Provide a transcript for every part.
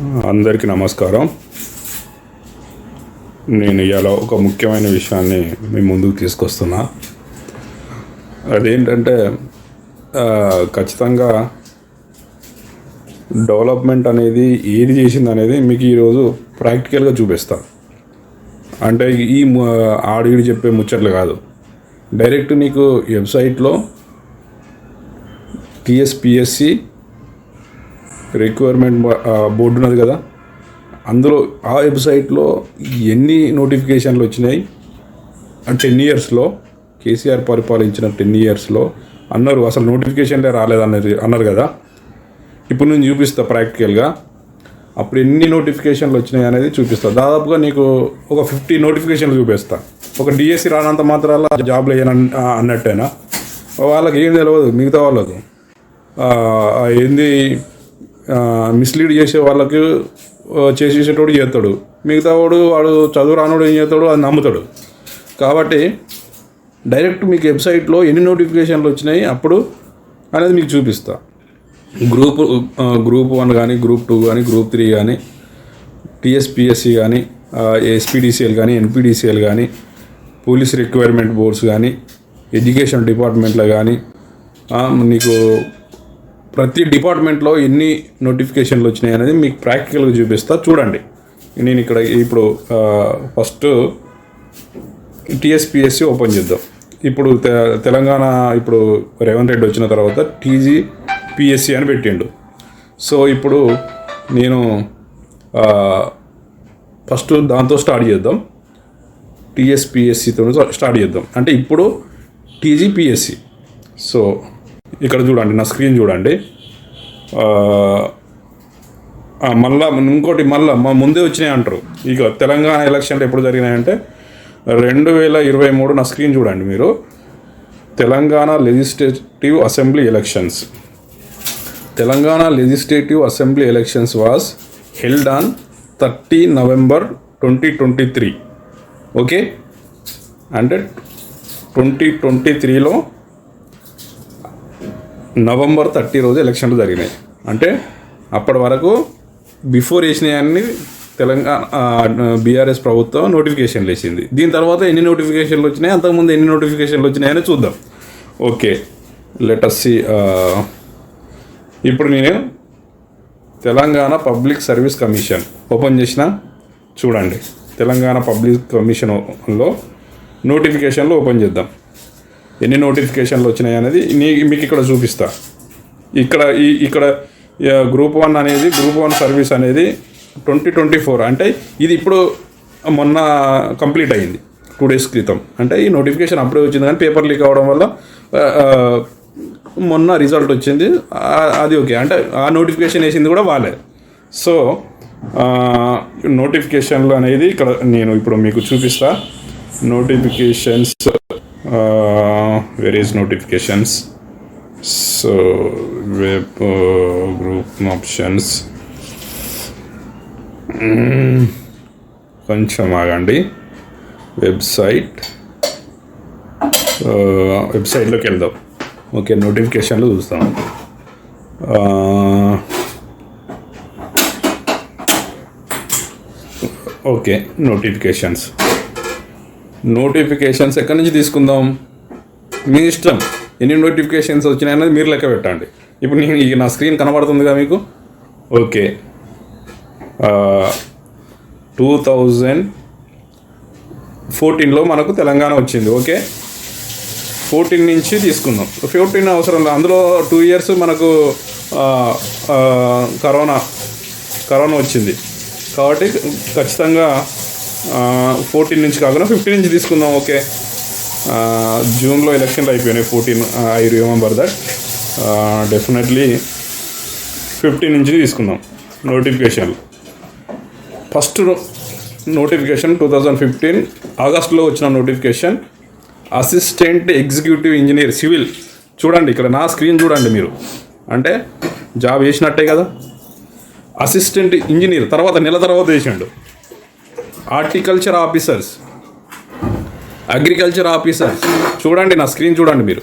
అందరికీ నమస్కారం. నేను ఇలా ఒక ముఖ్యమైన విషయాన్ని మీ ముందుకు తీసుకొస్తున్నా. అదేంటంటే ఖచ్చితంగా డెవలప్మెంట్ అనేది ఏది చేసింది అనేది మీకు ఈరోజు ప్రాక్టికల్గా చూపిస్తా. అంటే ఈ ఆడివిడి చెప్పే ముచ్చట్లు కాదు. డైరెక్ట్ నీకు వెబ్సైట్లో టీఎస్పిఎస్సి రిక్వైర్మెంట్ బోర్డు ఉన్నది కదా. అందులో ఆ వెబ్సైట్లో ఎన్ని నోటిఫికేషన్లు వచ్చినాయి? టెన్ ఇయర్స్లో కేసీఆర్ పరిపాలించిన టెన్ ఇయర్స్లో అన్నారు అసలు నోటిఫికేషన్లే రాలేదన్నారు అన్నారు కదా. ఇప్పుడు నేను చూపిస్తా ప్రాక్టికల్గా అప్పుడు ఎన్ని నోటిఫికేషన్లు వచ్చినాయి అనేది చూపిస్తా. దాదాపుగా నీకు ఒక ఫిఫ్టీ నోటిఫికేషన్లు చూపిస్తా. ఒక డిఎస్సి రానంత మాత్రాల జాబ్లు వేయను అన్నట్టేనా? వాళ్ళకి ఏం తెలియదు మిగతా వాళ్ళకు. ఏంది? మిస్లీడ్ చేసే వాళ్ళకి చేసేసేటోడు చేస్తాడు. మిగతా వాడు వాడు చదువు రానోడు ఏం చేస్తాడు అది నమ్ముతాడు. కాబట్టి డైరెక్ట్ మీకు వెబ్సైట్లో ఎన్ని నోటిఫికేషన్లు వచ్చినాయి అప్పుడు అనేది మీకు చూపిస్తా. గ్రూప్ గ్రూప్ వన్ కానీ గ్రూప్ టూ కానీ గ్రూప్ త్రీ కానీ టీఎస్పిఎస్సి కానీ ఎస్పీడీసీఎల్ కానీ ఎన్పీడీసీఎల్ కానీ పోలీస్ రిక్వైర్మెంట్ బోర్డ్స్ కానీ ఎడ్యుకేషన్ డిపార్ట్మెంట్లో కానీ నీకు ప్రతి డిపార్ట్మెంట్లో ఎన్ని నోటిఫికేషన్లు వచ్చినాయి అనేది మీకు ప్రాక్టికల్గా చూపిస్తా. చూడండి. నేను ఇక్కడ ఇప్పుడు ఫస్ట్ టీఎస్పిఎస్సి ఓపెన్ చేద్దాం. ఇప్పుడు తె- తెలంగాణ ఇప్పుడు రేవంత్ రెడ్డి వచ్చిన తర్వాత టీజీ పిఎస్సి అని పెట్టిండు. సో ఇప్పుడు నేను ఫస్ట్ దాంతో స్టార్ట్ చేద్దాం. టీఎస్పిఎస్సితో స్టార్ట్ చేద్దాం. అంటే ఇప్పుడు టీజీపిఎస్సి. సో ఇక్కడ చూడండి నా స్క్రీన్ చూడండి. మళ్ళా ఇంకోటి మళ్ళా మా ముందే వచ్చినాయి అంటారు. ఇక తెలంగాణ ఎలక్షన్లు ఎప్పుడు జరిగినాయంటే రెండు వేల ఇరవై మూడు నా స్క్రీన్ చూడండి మీరు. Telangana legislative assembly elections Telangana legislative assembly elections was held on thirty November twenty twenty three okay అంటే ట్వంటీ ట్వంటీ త్రీలో నవంబర్ థర్టీ రోజు ఎలక్షన్లు జరిగినాయి. అంటే అప్పటి వరకు బిఫోర్ వేసినాయన్ని తెలంగాణ బీఆర్ఎస్ ప్రభుత్వం నోటిఫికేషన్లు వేసింది. దీని తర్వాత ఎన్ని నోటిఫికేషన్లు వచ్చినాయి? అంతకుముందు ఎన్ని నోటిఫికేషన్లు వచ్చినాయని చూద్దాం. ఓకే. లెటస్ ఇప్పుడు నేను Telangana public service commission open చేసిన చూడండి. తెలంగాణ పబ్లిక్ కమిషన్లో నోటిఫికేషన్లు ఓపెన్ చేద్దాం. ఎన్ని నోటిఫికేషన్లు వచ్చినాయి అనేది నీ మీకు ఇక్కడ చూపిస్తా. ఇక్కడ ఈ ఇక్కడ గ్రూప్ వన్ అనేది గ్రూప్ వన్ సర్వీస్ అనేది ట్వంటీ ట్వంటీ ఫోర్. అంటే ఇది ఇప్పుడు మొన్న కంప్లీట్ అయింది. టూ డేస్ క్రితం. అంటే ఈ నోటిఫికేషన్ అప్పుడే వచ్చింది కానీ పేపర్ లీక్ అవ్వడం వల్ల మొన్న రిజల్ట్ వచ్చింది. అది ఓకే. అంటే ఆ నోటిఫికేషన్ వేసింది కూడా వాళ్ళే. సో నోటిఫికేషన్లు అనేది ఇక్కడ నేను ఇప్పుడు మీకు చూపిస్తా. Notifications various notifications so web group options కొంచెం ఆగండి. వెబ్సైట్ వెబ్సైట్లోకి uh, వెళ్దాం. ఓకే నోటిఫికేషన్లు చూస్తాం. Uh, ఓకే నోటిఫికేషన్స్ నోటిఫికేషన్స్ ఎక్కడి నుంచి తీసుకుందాం? మీ ఇష్టం. ఎన్ని నోటిఫికేషన్స్ వచ్చినాయన్నది మీరు లెక్క పెట్టండి. ఇప్పుడు నేను ఈ నా స్క్రీన్ కనబడుతుందిగా మీకు? ఓకే. టూ థౌజండ్ ఫోర్టీన్లో మనకు తెలంగాణ వచ్చింది. ఓకే? ఫోర్టీన్ నుంచి తీసుకుందాం. ఫోర్టీన్ అవసరం లేదు. అందులో టూ ఇయర్స్ మనకు కరోనా కరోనా వచ్చింది. కాబట్టి ఖచ్చితంగా ఫోర్టీన్ నుంచి కాకుండా ఫిఫ్టీన్ నుంచి తీసుకుందాం ఓకే. జూన్లో ఎలక్షన్లు అయిపోయినాయి fourteen I remember that definitely fifteen నుంచి తీసుకుందాం notification first notification two thousand fifteen ఆగస్ట్లో వచ్చిన notification assistant executive engineer civil చూడండి ఇక్కడ నా స్క్రీన్ చూడండి మీరు. అంటే జాబ్ చేసినట్టే కదా. అసిస్టెంట్ ఇంజనీర్ తర్వాత నెల తర్వాత వేసిండు హార్టికల్చర్ ఆఫీసర్స్ అగ్రికల్చర్ ఆఫీసర్స్ చూడండి నా స్క్రీన్ చూడండి మీరు.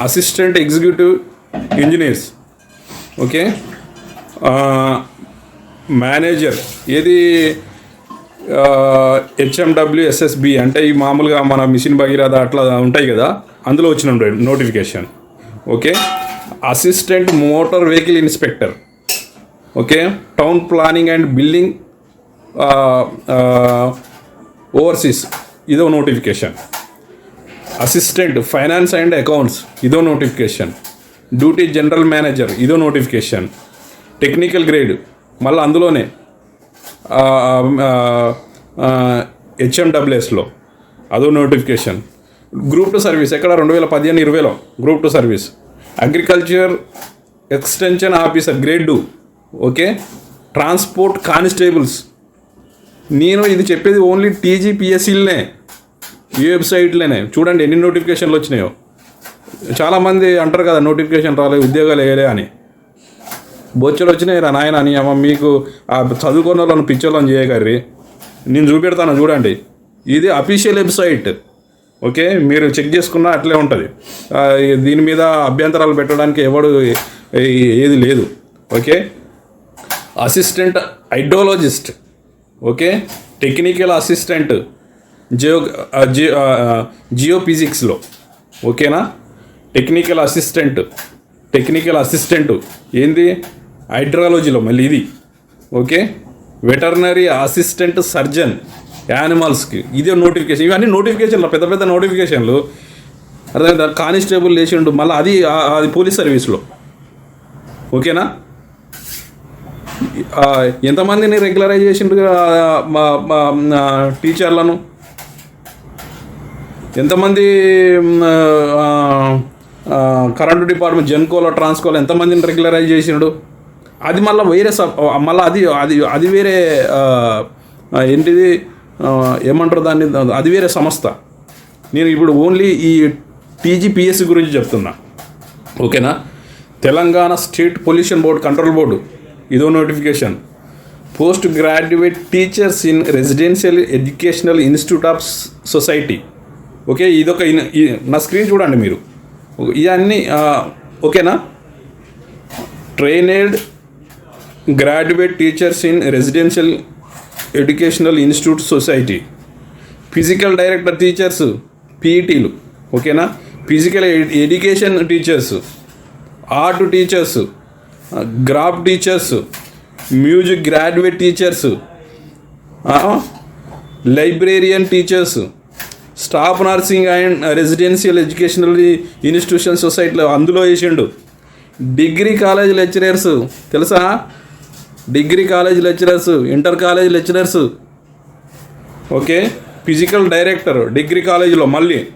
Assistant executive engineers okay manager ఏది హెచ్ఎండబ్ల్యూఎస్ఎస్బి అంటే ఈ మామూలుగా మన మిషన్ భగీరథ అట్లా ఉంటాయి కదా అందులో వచ్చిన notification okay assistant motor vehicle inspector okay town planning and building overseers ఇదో notification assistant finance and accounts ఇదో నోటిఫికేషన్ డ్యూటీ జనరల్ మేనేజర్ ఇదో నోటిఫికేషన్ టెక్నికల్ గ్రేడ్ మళ్ళీ అందులోనే హెచ్ఎండబ్ల్యూఎస్లో అదో నోటిఫికేషన్ గ్రూప్ టు సర్వీస్ ఎక్కడ? రెండు వేల పదిహేను ఇరవైలో group two service agriculture extension officer grade two okay transport constables నేను ఇది చెప్పేది ఓన్లీ టీజీపీఎస్సీలనే ఈ వెబ్సైట్లోనే. చూడండి ఎన్ని నోటిఫికేషన్లు వచ్చినాయో. చాలామంది అంటారు కదా నోటిఫికేషన్ రాలే ఉద్యోగాలు వేయలే అని. బొచ్చలు వచ్చినాయి రా నాయన అని అమ్మ మీకు ఆ చదువుకున్న వాళ్ళని పిచ్చోళ్ళని చేయగర్రి. నేను చూపెడతాను చూడండి. ఇది అఫీషియల్ వెబ్సైట్. ఓకే మీరు చెక్ చేసుకున్నా అట్లే ఉంటుంది. దీని మీద అభ్యంతరాలు పెట్టడానికి ఎవడు ఏది లేదు. Okay assistant ideologist okay? Technical assistant geo Jio ఫిజిక్స్లో ఓకేనా? టెక్నికల్ అసిస్టెంట్ టెక్నికల్ అసిస్టెంట్ ఏంది? హైడ్రాలజీలో మళ్ళీ ఇది. ఓకే? వెటర్నరీ అసిస్టెంట్ సర్జన్ యానిమల్స్కి ఇదే నోటిఫికేషన్ ఇవన్నీ నోటిఫికేషన్లు పెద్ద పెద్ద నోటిఫికేషన్లు అర్థమైందా? కానిస్టేబుల్ లేచిండు. మళ్ళీ అది అది పోలీస్ సర్వీస్లో. ఓకేనా? ఎంతమందిని రెగ్యులరైజ్ చేసిండ్రు టీచర్లను? ఎంతమంది కరెంటు డిపార్ట్మెంట్ జెన్కోలో ట్రాన్స్కోలో ఎంతమందిని రెగ్యులరైజ్ చేసిండు అది మళ్ళీ వేరే సబ్ మళ్ళీ అది అది అది వేరే ఏంటిది? ఏమంటారు దాన్ని? అది వేరే సంస్థ. నేను ఇప్పుడు ఓన్లీ ఈ టీజీపీఎస్సీ గురించి చెప్తున్నా. ఓకేనా? Telangana state pollution board control board. ఇదో notification post graduate teachers in residential educational institute of society okay ఇదొక ఇన్- ఈ- నా స్క్రీన్ చూడండి మీరు. ఇవన్నీ ఓకేనా? Trained graduate teachers in residential educational institute society physical director teachers పీఈటీలు ఓకేనా? Physical education teachers art teachers craft teachers music graduate teachers librarian teachers staff nursing and residential educational institution సొసైటీలో అందులో వేసిండు. డిగ్రీ కాలేజ్ లెక్చరర్స్ తెలుసా? Degree college lecturers inter college lecturers okay? Physical director degree కాలేజీలో మళ్ళీ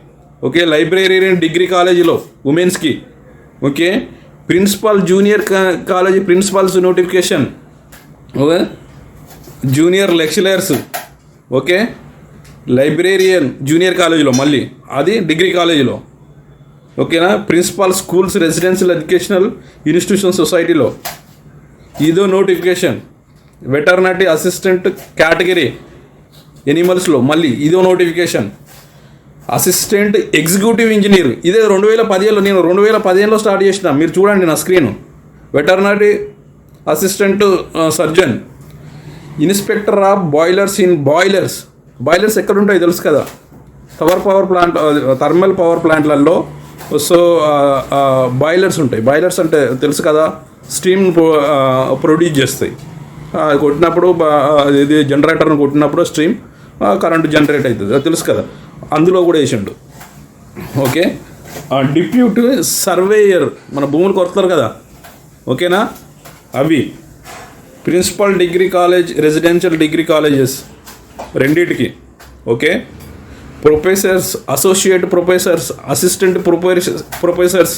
okay? Librarian degree కాలేజీలో ఉమెన్స్కి okay? Principal junior college principals notification. Okay? Junior lecturers. Okay? Librarian junior కాలేజీలో మళ్ళీ. అది డిగ్రీ కాలేజీలో. ఓకేనా? Principal schools residential educational institution సొసైటీలో. ఇదో నోటిఫికేషన్. Veterinary assistant category. ఎనిమల్స్లో మళ్ళీ ఇదో నోటిఫికేషన్. Assistant executive engineer. ఇదే రెండు వేల పదిహేనులో నేను రెండు వేల పదిహేనులో స్టార్ట్ చేసిన. మీరు చూడండి నా screen. Veterinary assistant surgeon. Inspector of boilers in boilers. Boilers ఎక్కడ ఉంటాయో తెలుసు కదా? Power power plant thermal power ప్లాంట్లలో so boilers ఉంటాయి. బాయిలర్స్ అంటే తెలుసు కదా? స్టీమ్ ప్రొడ్యూస్ చేస్తాయి. కొట్టినప్పుడు ఇది జనరేటర్ను కొట్టినప్పుడు స్ట్రీమ్ కరెంట్ జనరేట్ అవుతుంది. అది తెలుసు కదా? అందులో కూడా వేసిండు. ఓకే? డిప్యూట్ సర్వేయర్ మన భూములు కొడతారు కదా? ఓకేనా? అవి principal degree college residential degree colleges రెండిటికి. Okay? Professors associate professors assistant professors professors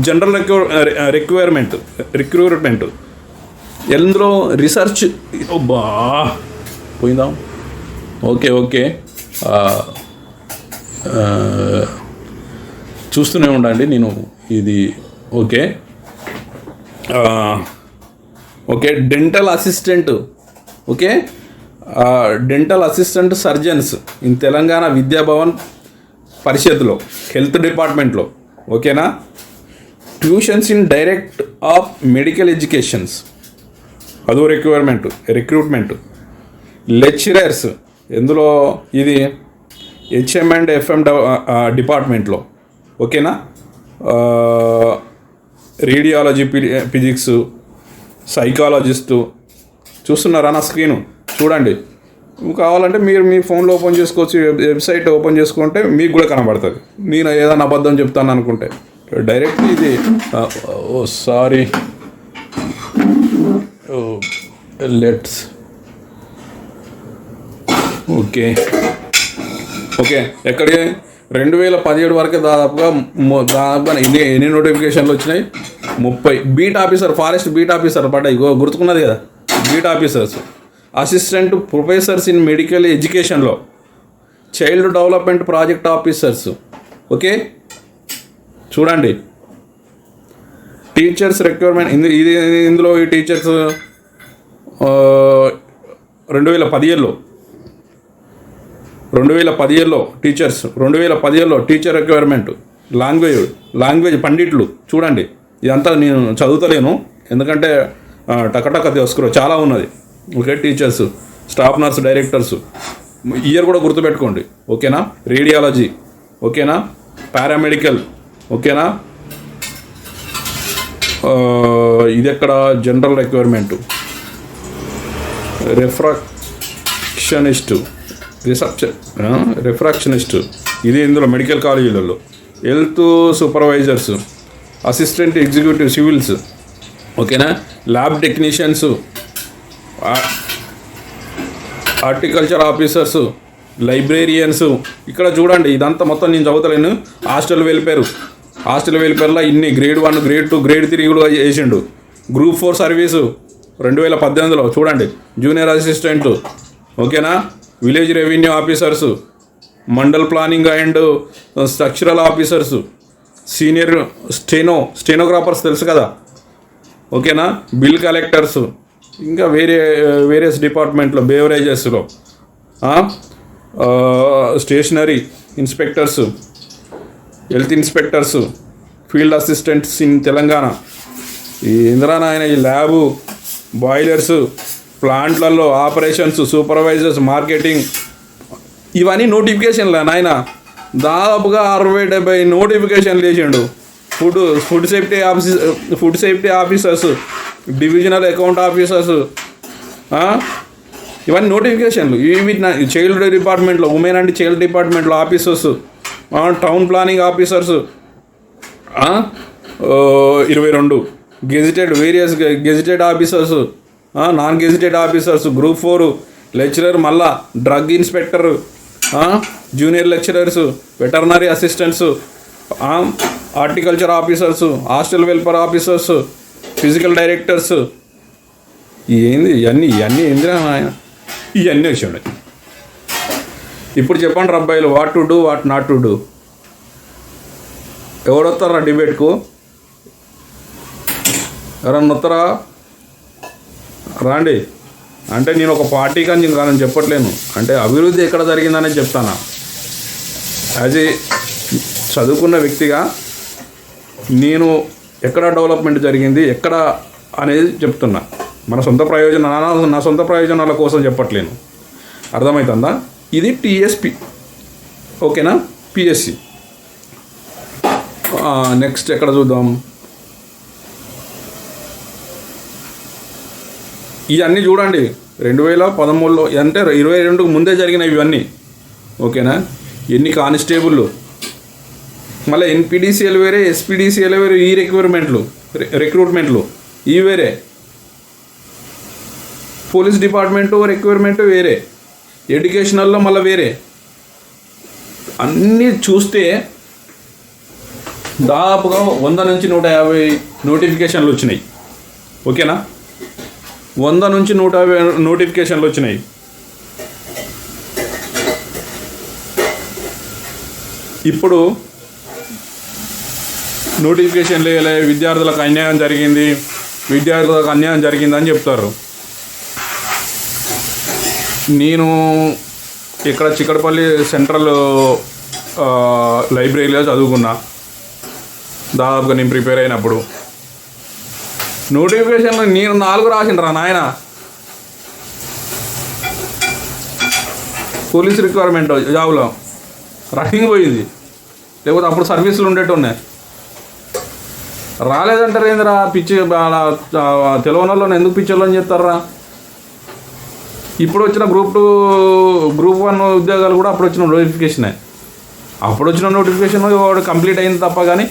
general require requirement recruitment. ఎందులో రీసెర్చ్ బా పోయిందా? Okay okay. చూస్తూనే ఉండండి నేను ఇది okay. Okay dental assistant okay. Dental assistant surgeons in Telangana Vidyabhavan పరిషత్లో health డిపార్ట్మెంట్లో ఓకేనా? Tuitions in direct of medical educations అదో రిక్వైర్మెంట్ రిక్రూట్మెంట్ లెక్చరర్స్ ఎందులో ఇది హెచ్ఎం అండ్ ఎఫ్ఎం డిపార్ట్మెంట్లో ఓకేనా? రేడియాలజీ ఫిజిక్స్ సైకాలజిస్టు చూస్తున్నారా నా స్క్రీను చూడండి. కావాలంటే మీరు మీ ఫోన్లో ఓపెన్ చేసుకోవచ్చు వెబ్సైట్ ఓపెన్ చేసుకుంటే మీకు కూడా కనబడుతుంది. నేను ఏదైనా అబద్ధం చెప్తాను అనుకుంటే. డైరెక్ట్ ఇది oh sorry let's okay. Okay ఎక్కడికి? రెండు వేల పదిహేడు వరకు దాదాపుగా దాదాపుగా ఎన్ని ఎన్ని నోటిఫికేషన్లు వచ్చినాయి? ముప్పై. Beat officer forest beat officer పడ్డాయి గుర్తుకున్నది కదా. Beat officers. Assistant professors in medical ఎడ్యుకేషన్లో. Child development project officers. Okay? చూడండి. టీచర్స్ రిక్వైర్మెంట్ ఇందు ఇది ఇందులో ఈ టీచర్స్ రెండు వేల పదిహేడులో. రెండు వేల పదిహేడులో టీచర్స్ రెండు వేల పదిహేడులో టీచర్ రిక్వైర్మెంట్ లాంగ్వేజ్ లాంగ్వేజ్ పండిట్లు చూడండి ఇదంతా నేను చదువుతలేను. ఎందుకంటే టకటక తీసుకురా చాలా ఉన్నది. Okay teachers staff nurse directors. Year కూడా గుర్తుపెట్టుకోండి. ఓకేనా? రేడియాలజీ. ఓకేనా? పారామెడికల్. ఓకేనా? ఇది ఎక్కడ general requirement. Refractionist. Reception refractionist ఇది ఇందులో మెడికల్ కాలేజీలలో health supervisors assistant executive civils ఓకేనా? Lab technicians horticulture officers librarians ఇక్కడ చూడండి ఇదంతా మొత్తం నేను చదువుతలేను. హాస్టల్ వెల్ఫేర్ హాస్టల్ వెల్ఫేర్లో ఇన్ని grade one grade two grade three కూడా చేసిండు. గ్రూప్ ఫోర్ సర్వీసు రెండు వేల పద్దెనిమిదిలో. చూడండి జూనియర్ అసిస్టెంట్ ఓకేనా? Village revenue officers mandal planning and structural officers senior steno stenographers తెలుసు కదా? ఓకేనా? బిల్ కలెక్టర్స్ ఇంకా వేరే వేరియస్ డిపార్ట్మెంట్లో బేవరేజెస్లో stationery inspectors health inspectors field assistants in Telangana. ఈ ఇంద్రానాయన ఈ ల్యాబు బాయిలర్స్ ప్లాంట్లలో ఆపరేషన్స్ సూపర్వైజర్స్ మార్కెటింగ్ ఇవన్నీ నోటిఫికేషన్లే నాయన. దాదాపుగా అరవై డెబ్బై నోటిఫికేషన్లు వేసిండు food food safety office food safety officers divisional account officers ఇవన్నీ నోటిఫికేషన్లు. ఇవి చైల్డ్ డిపార్ట్మెంట్లో ఉమెన్ అండ్ చైల్డ్ డిపార్ట్మెంట్లో ఆఫీసర్స్ టౌన్ ప్లానింగ్ ఆఫీసర్స్ ఇరవై రెండు. Gazetted various gazetted officers non gazetted officers group four lecturer మళ్ళా drug inspector junior lecturers veterinary assistants horticulture officers hostel welfare officers physical directors ఏంది ఇవన్నీ ఇవన్నీ ఏందిరా ఆయన ఇవన్నీ వచ్చి ఉన్నాయి. ఇప్పుడు చెప్పండి అబ్బాయిలు what to do what not to do ఎవరు వస్తారా డిబేట్కు ఎవరన్నా వస్తారా? రాండి. అంటే నేను ఒక పార్టీ కానీ నేను చెప్పట్లేను. అంటే అభివృద్ధి ఎక్కడ జరిగిందనే చెప్తాను? యాజ్ ఏ చదువుకున్న వ్యక్తిగా నేను ఎక్కడ డెవలప్మెంట్ జరిగింది ఎక్కడ అనేది చెప్తున్నా. మన సొంత ప్రయోజన నా- నా సొంత ప్రయోజనాల కోసం చెప్పట్లేను. అర్థమవుతుందా ఇది టీఎస్పి ఓకేనా? పిఎస్సి నెక్స్ట్ ఎక్కడ చూద్దాం? ఇవన్నీ చూడండి. రెండు వేల పదమూడులో అంటే ఇరవై రెండుకు ముందే జరిగిన ఇవన్నీ. ఓకేనా? ఎన్ని కానిస్టేబుల్ మళ్ళీ ఎన్పిడిసిఎల్ వేరే ఎస్పీడీసీఎల్ వేరే ఈ రిక్రూట్మెంట్లు రిక్రూట్మెంట్లు ఈ వేరే. పోలీస్ డిపార్ట్మెంటు రిక్వైర్మెంట్ వేరే. ఎడ్యుకేషనల్లో మళ్ళీ వేరే. అన్నీ చూస్తే దాదాపుగా వంద నుంచి నూట యాభై నోటిఫికేషన్లు వచ్చినాయి. ఓకేనా? వంద నుంచి నూట యాభై నోటిఫికేషన్లు వచ్చినాయి. ఇప్పుడు నోటిఫికేషన్ లేలే విద్యార్థులకు అన్యాయం జరిగింది. విద్యార్థులకు అన్యాయం జరిగిందని చెప్తారు. నేను ఇక్కడ చిక్కడపల్లి సెంట్రల్ లైబ్రరీలో చదువుకున్నా. దాదాపుగా నేను ప్రిపేర్ అయినప్పుడు నోటిఫికేషన్లు నేను నాలుగు రాసిండ్రా నాయన. పోలీస్ రిక్వైర్మెంట్ జాబ్లో. రన్నింగ్ పోయింది. లేకపోతే అప్పుడు సర్వీసులు ఉండేట్టున్నాయి రాలేదంటారు ఏందిరా పిచ్చి తెలియని వాళ్ళని ఎందుకు పిచ్చోళ్ళు అని చెప్తారా ఇప్పుడు వచ్చిన గ్రూప్ టూ గ్రూప్ వన్ ఉద్యోగాలు కూడా అప్పుడు వచ్చిన నోటిఫికేషనే అప్పుడు వచ్చిన నోటిఫికేషన్ వాడు కంప్లీట్ అయింది తప్ప కానీ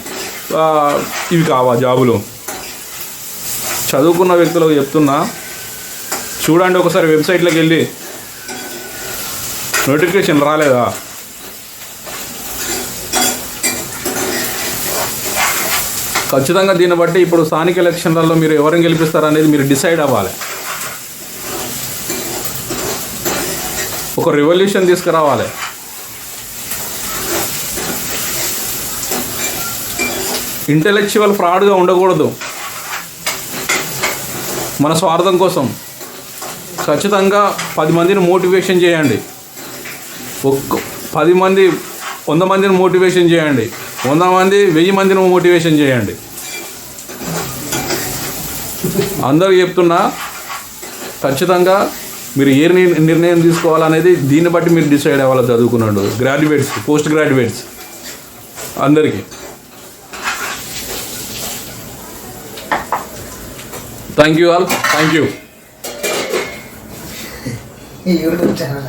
ఇవి కావా జాబులు? చదువుకున్న వ్యక్తులకు చెప్తున్నా చూడండి ఒకసారి వెబ్సైట్లోకి వెళ్ళి. నోటిఫికేషన్ రాలేదా? ఖచ్చితంగా దీన్ని బట్టి ఇప్పుడు స్థానిక ఎలక్షన్లలో మీరు ఎవరిని గెలిపిస్తారనేది మీరు డిసైడ్ అవ్వాలి. ఒక రెవల్యూషన్ తీసుకురావాలి. ఇంటలెక్చువల్ ఫ్రాడ్గా ఉండకూడదు. మన స్వార్థం కోసం. ఖచ్చితంగా పది మందిని మోటివేషన్ చేయండి. ఒక్క పది మంది వంద మందిని మోటివేషన్ చేయండి. వంద మంది వెయ్యి మందిని మోటివేషన్ చేయండి. అందరూ చెప్తున్నా ఖచ్చితంగా మీరు ఏ నిర్ణయం తీసుకోవాలనేది దీన్ని బట్టి మీరు డిసైడ్ అవ్వాలి చదువుకున్నాడు గ్రాడ్యుయేట్స్ పోస్ట్ గ్రాడ్యుయేట్స్ అందరికీ. Thank you all thank you YouTube channel